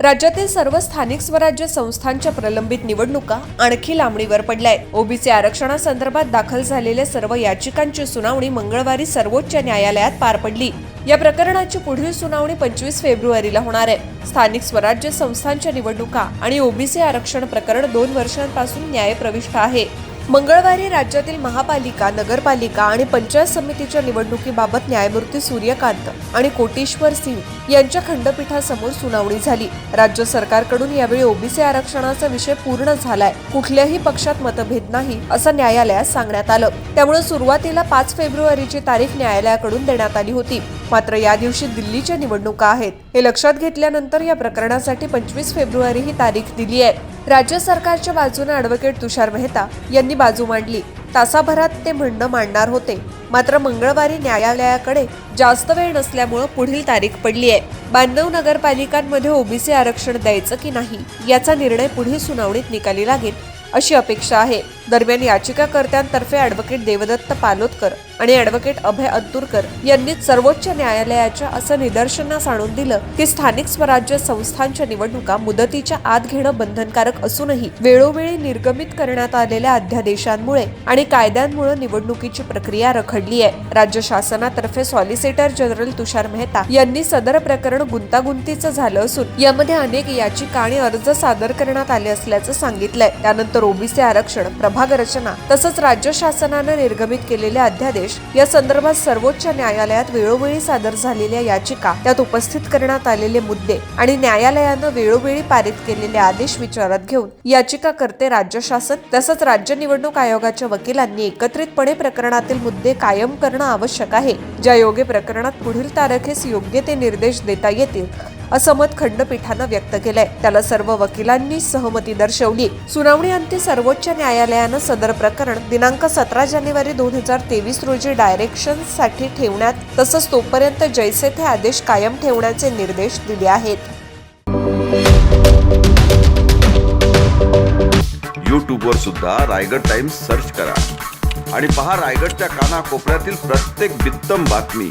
राज्यातील सर्व स्थानिक स्वराज्य संस्थांच्या प्रलंबित निवडणुका आणखी लांबणीवर पडल्या आहेत ओबीसी आरक्षणासंदर्भात दाखल झालेल्या सर्व याचिकांची सुनावणी मंगळवारी सर्वोच्च न्यायालयात पार पडली. या प्रकरणाची पुढील सुनावणी पंचवीस फेब्रुवारीला होणार आहे. स्थानिक स्वराज्य संस्थांच्या निवडणुका आणि ओबीसी आरक्षण प्रकरण दोन वर्षांपासून न्यायप्रविष्ट आहे. मंगळवारी राज्यातील महापालिका नगरपालिका आणि पंचायत समितीच्या निवडणुकीबाबत न्यायमूर्ती सूर्यकांत आणि कोटेश्वर सिंग यांच्या खंडपीठासमोर सुनावणी झाली. राज्य सरकारकडून यावेळी ओबीसी आरक्षणाचा विषय पूर्ण झालाय. कुठल्याही पक्षात मतभेद नाही असं न्यायालयात सांगण्यात आलं. त्यामुळे सुरुवातीला पाच फेब्रुवारीची तारीख न्यायालयाकडून देण्यात आली होती. मात्र या दिवशी दिल्लीच्या निवडणुका आहेत. हे लक्षात घेतल्यानंतर या प्रकरणासाठी पंचवीस फेब्रुवारी ही तारीख दिली आहे. राज्य सरकारच्या बाजूने ॲडव्होकेट तुषार मेहता यांनी बाजू मांडली. तासाभरात ते म्हणणं मांडणार होते. मात्र मंगळवारी न्यायालयाकडे जास्त वेळ नसल्यामुळं पुढील तारीख पडली आहे. बांधव नगरपालिकांमध्ये ओबीसी आरक्षण द्यायचं की नाही याचा निर्णय पुढील सुनावणीत निकाली लागेल अशी अपेक्षा आहे. दरम्यान याचिकाकर्त्यांतर्फे ॲडव्होकेट देवदत्त पालोदकर आणि ॲडव्होकेट अभय अंतुरकर यांनी सर्वोच्च न्यायालयाच्या असं निदर्शनास आणून दिलं की स्थानिक स्वराज्य संस्थांच्या निवडणुका मुदतीच्या आत घेणं बंधनकारक असूनही वेळोवेळी निर्गमित करण्यात आलेल्या अध्यादेशांमुळे आणि कायद्यांमुळे निवडणुकीची प्रक्रिया रखडली आहे. राज्य शासनातर्फे सॉलिसिटर जनरल तुषार मेहता यांनी सदर प्रकरण गुंतागुंतीचं झालं असून यामध्ये अनेक याचिका आणि अर्ज सादर करण्यात आले असल्याचं सांगितलंय. त्यानंतर ओबीसी आरक्षण प्रभाग रचना तसंच राज्य शासनानं निर्गमित केलेले अध्यादेश या संदर्भात सर्वोच्च न्यायालयात वेळोवेळी सादर झालेल्या याचिका त्यात उपस्थित करण्यात आलेले मुद्दे आणि न्यायालयानं वेळोवेळी पारित केलेले आदेश विचारात घेऊन याचिकाकर्ते राज्य शासन तसंच राज्य निवडणूक आयोगाच्या वकिलांनी एकत्रितपणे प्रकरणातील मुद्दे कायम करणं आवश्यक आहे. ज्या योग्य प्रकरणात पुढील तारखेस योग्य ते निर्देश देता येतील असं मत खंडपीठानं व्यक्त केलंय. त्याला सर्व वकिलांनी सहमती दर्शवली. सुनावणी अंती सर्वोच्च न्यायालयानं सदर प्रकरण दिनांक सतरा जानेवारी दोन हजार तेवीस रोजी डायरेक्शनसाठी ठेवण्यात तसंच तोपर्यंत जैसे थे आदेश कायम ठेवण्याचे निर्देश दिले आहेत. यूट्यूबवर सुद्धा रायगड टाइम्स सर्च करा. आणि पहा रायगडच्या कानाकोपऱ्यातील प्रत्येक बित्तम बातमी.